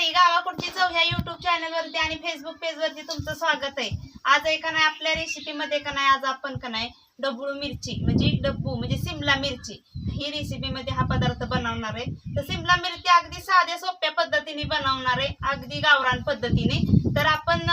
मंडळी गावाकडची चव ह्या युट्यूब चॅनल वरती आणि फेसबुक पेज वरती तुमचं स्वागत आहे. आज आहे का नाही आपल्या रेसिपी मध्ये का नाही आज आपण का नाही डबळू मिरची म्हणजे डब्बू म्हणजे सिमला मिरची. ही रेसिपी मध्ये हा पदार्थ बनवणार आहे. तर सिमला मिरची अगदी साध्या सोप्या पद्धतीने बनवणार आहे. अगदी गावरान पद्धतीने. तर आपण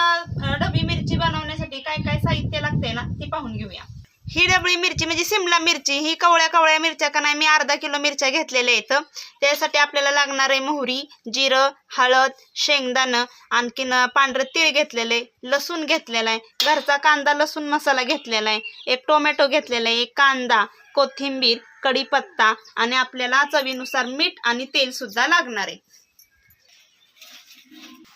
डबी मिरची बनवण्यासाठी काय काय साहित्य लागतंय ना ते पाहून घेऊया. ही डबळी मिरची म्हणजे सिमला मिरची ही कवळ्या कवळ्या मिरच्या का नाही मी अर्धा किलो मिरच्या घेतलेल्या आहेत. त्यासाठी आपल्याला लागणार आहे मोहरी जिरं हळद शेंगदाणं आणखीन पांढरं तीळ घेतलेलं आहे लसूण घेतलेला आहे घरचा कांदा लसूण मसाला घेतलेला आहे एक टोमॅटो घेतलेला आहे एक कांदा कोथिंबीर कढीपत्ता आणि आपल्याला चवीनुसार मीठ आणि तेल सुद्धा लागणार आहे.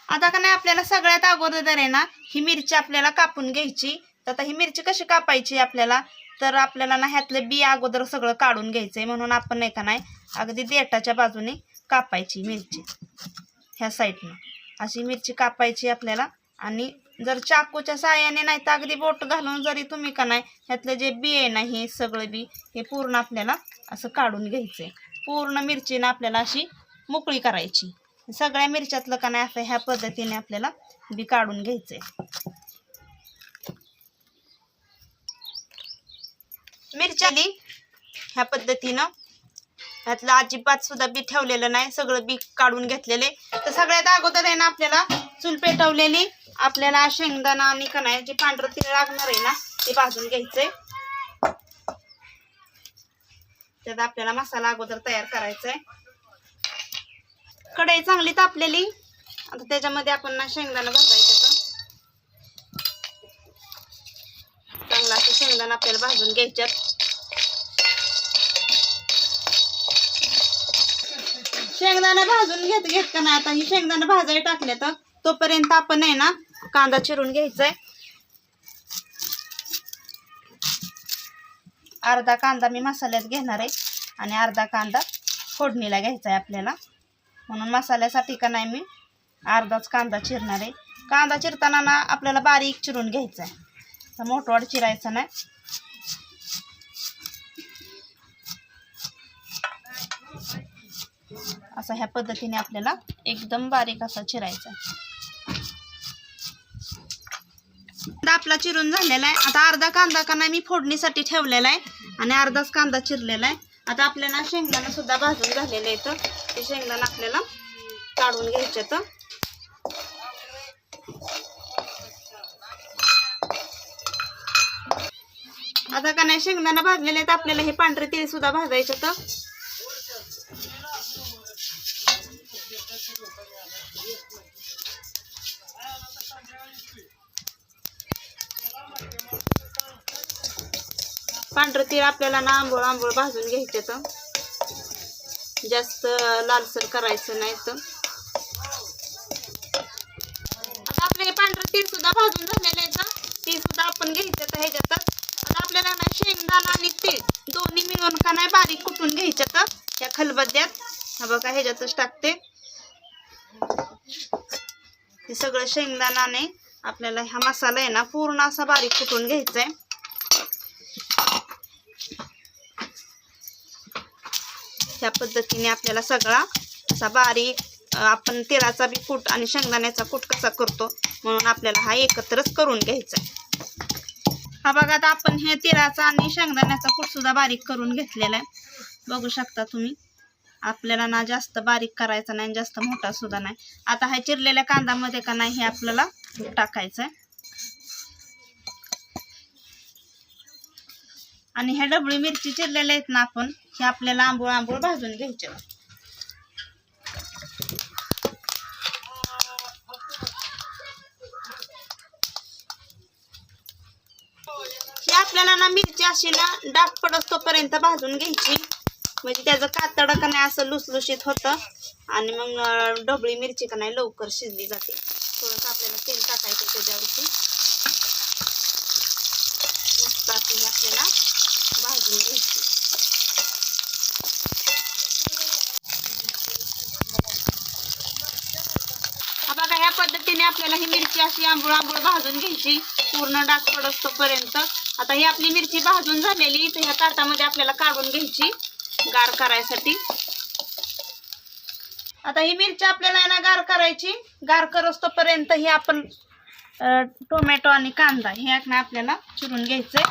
आता का नाही आपल्याला सगळ्यात अगोदर आहे ना ही मिरची आपल्याला कापून घ्यायची. तर आता ही मिरची कशी कापायची आपल्याला? तर आपल्याला ना ह्यातलं बी अगोदर सगळं काढून घ्यायचंय म्हणून आपण नाही का नाही अगदी देठाच्या बाजूने कापायची मिरची. ह्या साईडनं. अशी मिरची कापायची आपल्याला. आणि जर चाकूच्या साह्याने नाही तर अगदी बोट घालून जरी तुम्ही का नाही ह्यातलं जे बी आहे ना हे सगळं बी हे पूर्ण आपल्याला असं काढून घ्यायचंय. पूर्ण मिरचीनं आपल्याला अशी मोकळी करायची. सगळ्या मिरच्यातलं का नाही असं ह्या पद्धतीने आपल्याला बी काढून घ्यायचंय. मिरच्या ह्या पद्धतीनं ह्यातलं अजिबात सुद्धा बी ठेवलेलं नाही. सगळं बी काढून घेतलेले. तर सगळ्यात अगोदर आहे ना आपल्याला चूल पेटवलेली. आपल्याला शेंगदाणा आणि का नाही जे पांढरं तीळ लागणार आहे ना ते भाजून घ्यायचंय. त्यात आपल्याला मसाला अगोदर तयार करायचा आहे कढई चांगली तापलेली. आता त्याच्यामध्ये आपण ना शेंगदाणा भाजायचं. छान शेंगदाणा आपल्याला भाजून घ्यायच्यात. शेंगदाणा भाजून घेत घेत का नाही आता? ही शेंगदाणा भाजायला टाकले तर तोपर्यंत आपण आहे ना कांदा चिरून घ्यायचा आहे अर्धा कांदा मी मसाल्यात घेणार आहे आणि अर्धा कांदा फोडणीला घ्यायचा आहे आपल्याला. म्हणून मसाल्यासाठी का नाही मी अर्धाच कांदा चिरणार. आहे कांदा चिरताना ना आपल्याला बारीक चिरून घ्यायचा आहे असं मोठवाड चिरायचा नाही. असा ह्या पद्धतीने आपल्याला एकदम बारीक असा चिरायचा आहे. कांदा आपला चिरून झालेला आहे. आता अर्धा कांदा का नाही मी फोडणीसाठी ठेवलेला आहे आणि अर्धाच कांदा चिरलेला आहे. आता आपल्याला शेंगदाणा सुद्धा भाजून झालेलं आहे तर ते शेंगदाणा आपल्याला काढून घ्यायचे तर आता का नाही शेंगदाणा भाजलेले आहेत आपल्याला हे पांढरे तेल सुद्धा भाजायचे तर पांढरं तीळ आपल्याला ना आंबोळ आंबोळ भाजून घ्यायचे तर. जास्त लालसर करायचं नाही तर. आता आपले हे पांढरं तीळ सुद्धा भाजून झालेलं आहे तर. ती सुद्धा आपण घ्यायचं तर ह्याच्यातच आता आपल्याला ना शेंगदाणा आणि तीळ दोन्ही मिळून का नाही बारीक कुटून घ्यायचं तर. या खलबद्द्यात हा बघा ह्याच्यातच टाकते. सगळं शेंगदाणाने आपल्याला हा मसाला आहे ना पूर्ण असा बारीक कुटून घ्यायचा आहे ह्या पद्धतीने आपल्याला सगळा असा बारीक आपण तेलाचा बी कूट आणि शेंगदाण्याचा कूट कसा करतो म्हणून आपल्याला हा एकत्रच करून घ्यायचा आहे हा बघा आता आपण हे तेलाचा आणि शेंगदाण्याचा कूट सुद्धा बारीक करून घेतलेला आहे. बघू शकता तुम्ही. आपल्याला ना जास्त बारीक करायचा नाही आणि जास्त मोठा सुद्धा नाही. आता ह्या चिरलेल्या कांदामध्ये का नाही हे आपल्याला टाकायचं आहे आणि ह्या डबळी मिरची चिरलेल्या आहेत ना आपण हे आपल्याला आंबोळ आंबोळ भाजून घ्यायचे हे आपल्याला ना मिरची अशी ना डाग पडत तोपर्यंत भाजून घ्यायची. म्हणजे त्याचं कातड का नाही असं लुसलुशीत होतं. आणि मग ढोबळी मिरची का नाही लवकर शिजली जाते. थोडंसं आपल्याला तेल टाकायचं त्याच्यावरती. मस्त अशी आपल्याला भाजून घ्यायची. हा बघा ह्या पद्धतीने आपल्याला ही मिरची अशी आंबूळ आंबूळ भाजून घ्यायची. पूर्ण डाग पडत तोपर्यंत आता ही आपली मिरची भाजून झालेली तर ह्या ताटामध्ये आपल्याला काढून घ्यायची. गार करायसाठी. आता ही मिरची आपल्याला आहे ना गार करायची. गार करतोपर्यंत ही आपण टोमॅटो आणि कांदा हे ना आपल्याला चिरून घ्यायचंय.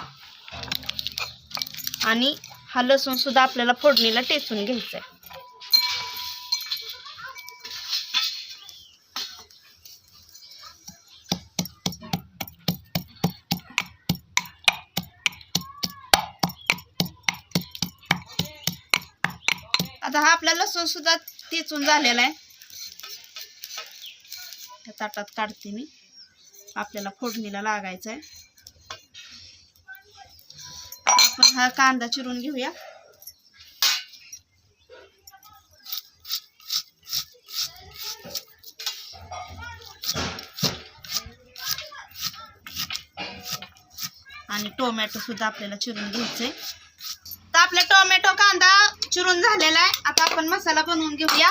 आणि हा लसूण सुद्धा आपल्याला फोडणीला टेचून घ्यायचंय. आता हा आपला लसूण सुद्धा तिचून झालेला आहे. त्या ताटात काढते मी. आपल्याला फोडणीला लागायचं आहे आपण हा कांदा चिरून घेऊया. आणि टोमॅटो सुद्धा आपल्याला चिरून घ्यायचंय. तर आपला टोमॅटो कांदा चिरून झालेला आहे. आता आपण मसाला बनवून घेऊया.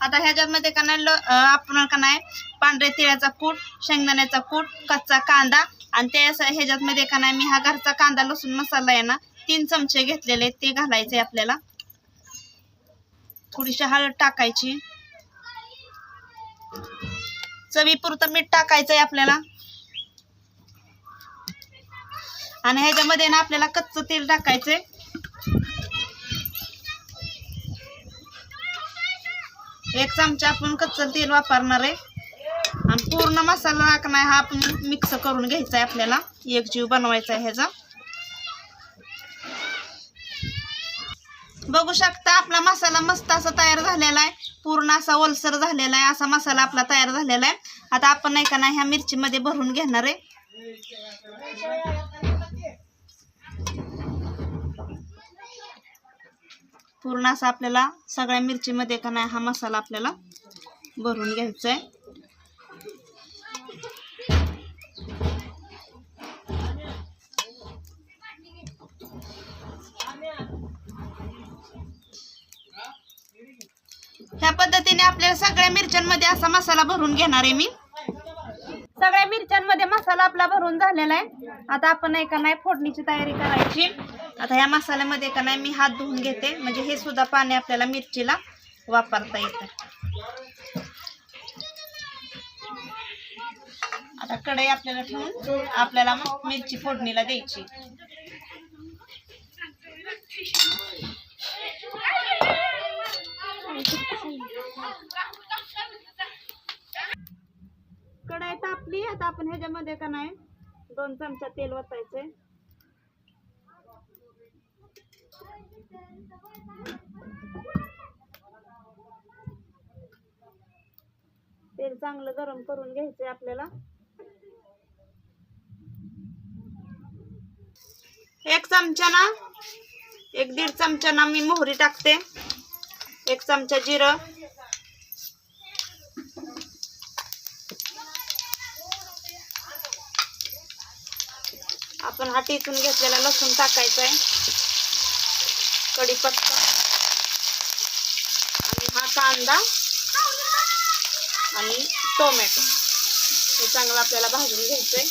आता ह्याच्यामध्ये का नाही आपण का नाही पांढऱ्या तिळाचा कूट शेंगदाण्याचा कूट कच्चा कांदा आणि त्या स- ह्याच्यामध्ये का नाही मी हा घरचा कांदा लसूण मसाला आहे ना तीन चमचे घेतलेले ते घालायचे आपल्याला. थोडीशी हळद टाकायची. चवीपुरतं मीठ टाकायचं आहे आपल्याला. आणि ह्याच्यामध्ये ना आपल्याला कच्चं तेल टाकायचंय. एक चमचा आपण कच्चं तेल वापरणार आहे. आणि पूर्ण मसाला नाही हा आपण मिक्स करून घ्यायचा आहे आपल्याला. एक जीव बनवायचा आहे ह्याचा. बघू शकता आपला मसाला मस्त असा तयार झालेला आहे पूर्ण असा ओलसर झालेला आहे असा मसाला आपला तयार झालेला आहे आता आपण नाही का नाही ह्या मिरचीमध्ये भरून घेणार आहे. पूर्ण असा आपल्याला सगळ्या मिरचीमध्ये का नाही हा मसाला आपल्याला भरून घ्यायचा आहे ह्या पद्धतीने आपल्याला सगळ्या मिरच्यांमध्ये असा मसाला भरून घेणार आहे मी. सगळ्या मिरच्यांमध्ये मसाला आपला भरून झालेला आहे. आता आपण एका नाही फोडणीची तयारी करायची. आता ह्या मसाल्यामध्ये का नाही मी हात धुवून घेते. म्हणजे हे सुद्धा पाणी आपल्याला मिरचीला वापरता येतं. आता कढई आपल्याला ठेवून आपल्याला मग मिरची फोडणीला द्यायची. कढाई तापली आता आपण ह्याच्यामध्ये का नाही दोन चमचा तेल ओतायचंय तेल चांगलं गरम करून घ्यायचंय आपल्याला. एक चमचा ना एक दीड चमचा ना मी मोहरी टाकते. एक चमचा जिरं. आपण हा टिचून घेतलेला लसूण टाकायचा आहे. कढीपत्ता. आणि हा कांदा. आणि टोमॅटो. हे चांगलं आपल्याला भाजून घ्यायचंय.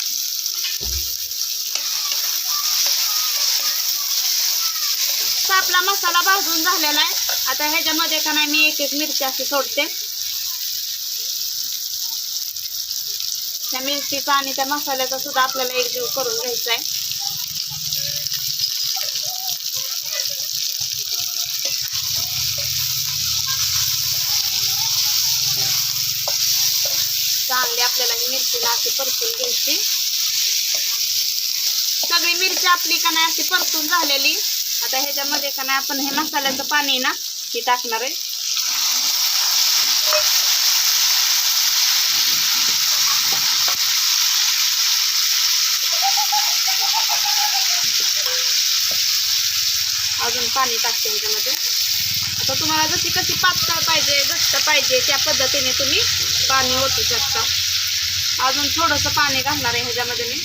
आहे आपला मसाला भाजून झालेला आहे. आता ह्याच्यामध्ये का नाही मी एक एक मिरची अशी सोडते. त्या मिरचीचा आणि त्या मसाल्याचा सुद्धा आपल्याला एक जीव करून घ्यायचा आहे चांगली आपल्याला ही मिरचीला अशी परतून घ्यायची. सगळी मिरची आपली का नाही अशी परतून झालेली. आता ह्याच्यामध्ये का नाही आपण हे मसाल्याचं पाणी ना हे टाकणार आहे. अजून पाणी टाकते ह्याच्यामध्ये. आता तुम्हाला जशी कशी पातळ पाहिजे घट्ट पाहिजे त्या पद्धतीने तुम्ही पाणी ओतू शकता. अजून थोडंसं पाणी घालणार आहे ह्याच्यामध्ये मी.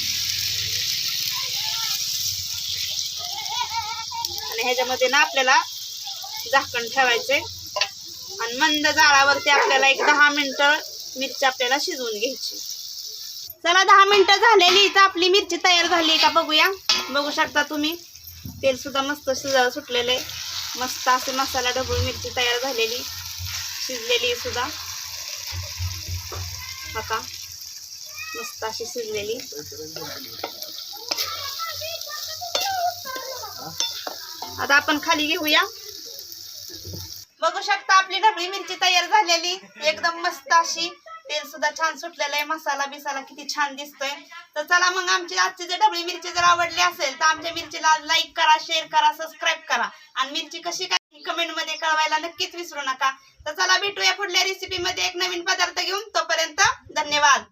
आणि ह्याच्यामध्ये ना आपल्याला झाकण ठेवायचे आणि मंद जाळावरती आपल्याला एक दहा मिनटं मिरची आपल्याला शिजवून घ्यायची. चला दहा मिनटं झालेली तर आपली मिरची तयार झाली का बघूया. बघू शकता तुम्ही. तेल सुद्धा मस्त शिजा आहे. मस्त असे मसाला ढबूळ मिरची तयार झालेली. शिजलेली सुद्धा. बघा. मस्त अशी शिजलेली. आता आपण खाली घेऊया. बघू शकता आपली ढबळी मिरची तयार झालेली. एकदम मस्त अशी. तेल सुद्धा छान सुटलेलं आहे. मसाला बिसाला किती छान दिसतोय. तर चला मग आमची आजची जर ढबळी मिरची जर आवडली असेल तर आमच्या मिरचीला लाईक करा शेअर करा सबस्क्राईब करा. आणि मिरची कशी काय कमेंटमध्ये कळवायला नक्कीच विसरू नका. तर चला भेटूया पुढल्या रेसिपी मध्ये एक नवीन पदार्थ घेऊन. तोपर्यंत धन्यवाद.